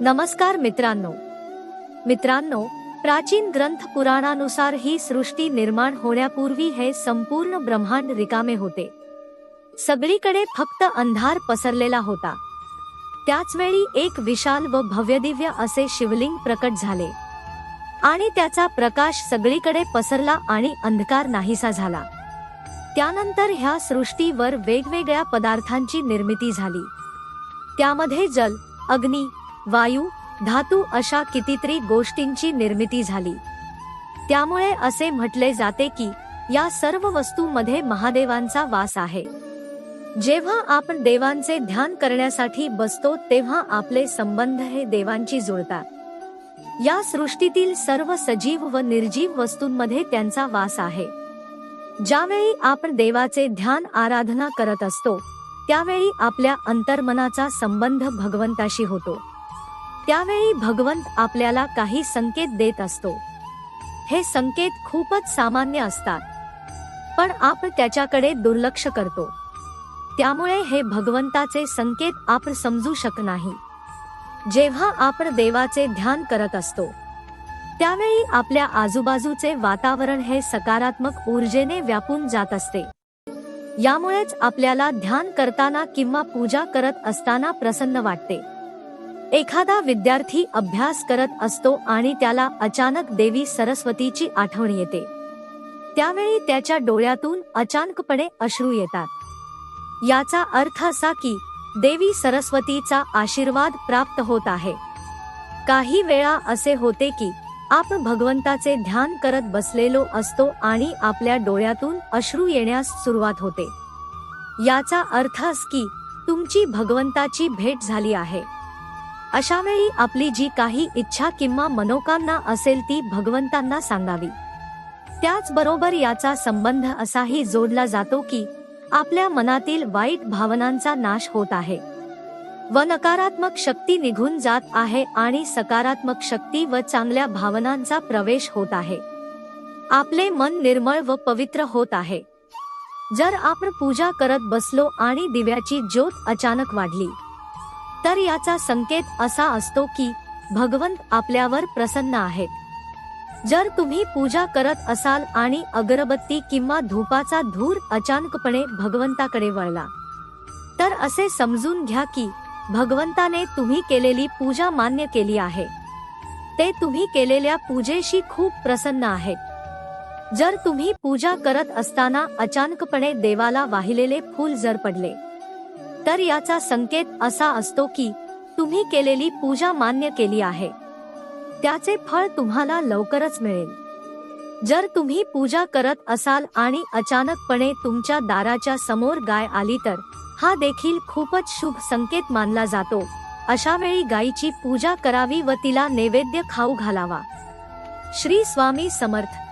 नमस्कार मित्रांनो. मित्रांनो प्राचीन ग्रंथ पुराणानुसार ही सृष्टी निर्माण होण्यापूर्वी हे संपूर्ण ब्रह्मांड रिकामे होते. सगळीकडे फक्त अंधार पसरलेला होता. त्याचवेळी एक विशाल व भव्यदिव्य असे शिवलिंग प्रकट झाले. आणि त्याचा प्रकाश सगळीकडे पसरला आणि अंधकार नाहीसा झाला. त्यानंतर ह्या सृष्टीवर वेगवेगळ्या पदार्थांची निर्मिती झाली. त्यामध्ये जल अग्नी वायू धातू अशा कितीतरी गोष्टींची निर्मिती झाली. त्यामुळे असे म्हटले जाते की या सर्व वस्तूंमध्ये महादेवांचा वास आहे. जेव्हा आपण देवांचे ध्यान करण्यासाठी बसतो तेव्हा आपले संबंध हे देवांची जुळतात. या सृष्टीतील सर्व सजीव व निर्जीव वस्तूंमध्ये त्यांचा वास आहे. ज्यावेळी आपण देवाचे ध्यान आराधना करत असतो त्यावेळी आपल्या अंतर्मनाचा संबंध भगवंताशी होतो. त्यावेळी भगवंत आपल्याला काही संकेत देत असतो. हे संकेत खूपच सामान्य असतात. पण आपण त्याच्याकडे दुर्लक्ष करतो. त्यामुळे हे भगवंताचे संकेत आपण समजू शक नाही. जेव्हा आपण देवाचे ध्यान करत असतो. त्यावेळी आपल्या आजूबाजूचे वातावरण हे सकारात्मक ऊर्जेने व्यापून जात असते. यामुळेच आपल्याला ध्यान करताना किंवा पूजा करत असताना प्रसन्न वाटते. एखादा विद्यार्थी अभ्यास करत असतो आणि त्याला अचानक देवी सरस्वतीची आठवण येते. त्यावेळी त्याच्या डोळ्यातून अचानकपणे अश्रू येतात. याचा अर्थ असा की देवी सरस्वतीचा आशीर्वाद प्राप्त होत आहे. काही वेळा असे होते की आपण भगवंताचे ध्यान करत बसलेलो असतो आणि आपल्या डोळ्यातून अश्रू येण्यास सुरुवात होते. याचा अर्थ अस की तुमची भगवंताची भेट झाली आहे. अशा वेळी आपली जी काही इच्छा किंवा मनोकामना असेल ती भगवंतांना सांगावी. त्याचबरोबर याचा संबंध असाही जोडला जातो की आपल्या मनातील वाईट भावनांचा नाश होत आहे. व नकारात्मक शक्ती निघून जात आहे आणि सकारात्मक शक्ती व चांगल्या भावनांचा प्रवेश होत आहे. आपले मन निर्मळ व पवित्र होत आहे. जर आपण पूजा करत बसलो आणि दिव्याची ज्योत अचानक वाढली तर याचा संकेत असा असतो की भगवंत आपल्यावर प्रसन्न आहेत. जर तुम्ही पूजा करत असाल आणि अगरबत्ती किंवा धूपाचा धूर अचानकपणे भगवंताकडे वळला तर असे समजून घ्या की भगवंताने तुम्ही केलेली पूजा मान्य केली आहे. ते तुम्ही केलेल्या पूजेशी खूप प्रसन्न आहेत. जर तुम्ही पूजा करत असताना अचानकपणे देवाला वाहिलेले फूल जर पडले तर याचा संकेत असा असतो की तुम्ही केलेली पूजा मान्य केली आहे. त्याचे फळ तुम्हाला लवकरच मिळेल. जर तुम्ही पूजा करत असाल आणि अचानकपणे तुमच्या दाराच्या समोर गाय आली तर हा देखील खूपच शुभ संकेत मानला जातो. अशा वेळी गायीची पूजा करावी व तिला नैवेद्य खाऊ घालावा. श्री स्वामी समर्थ.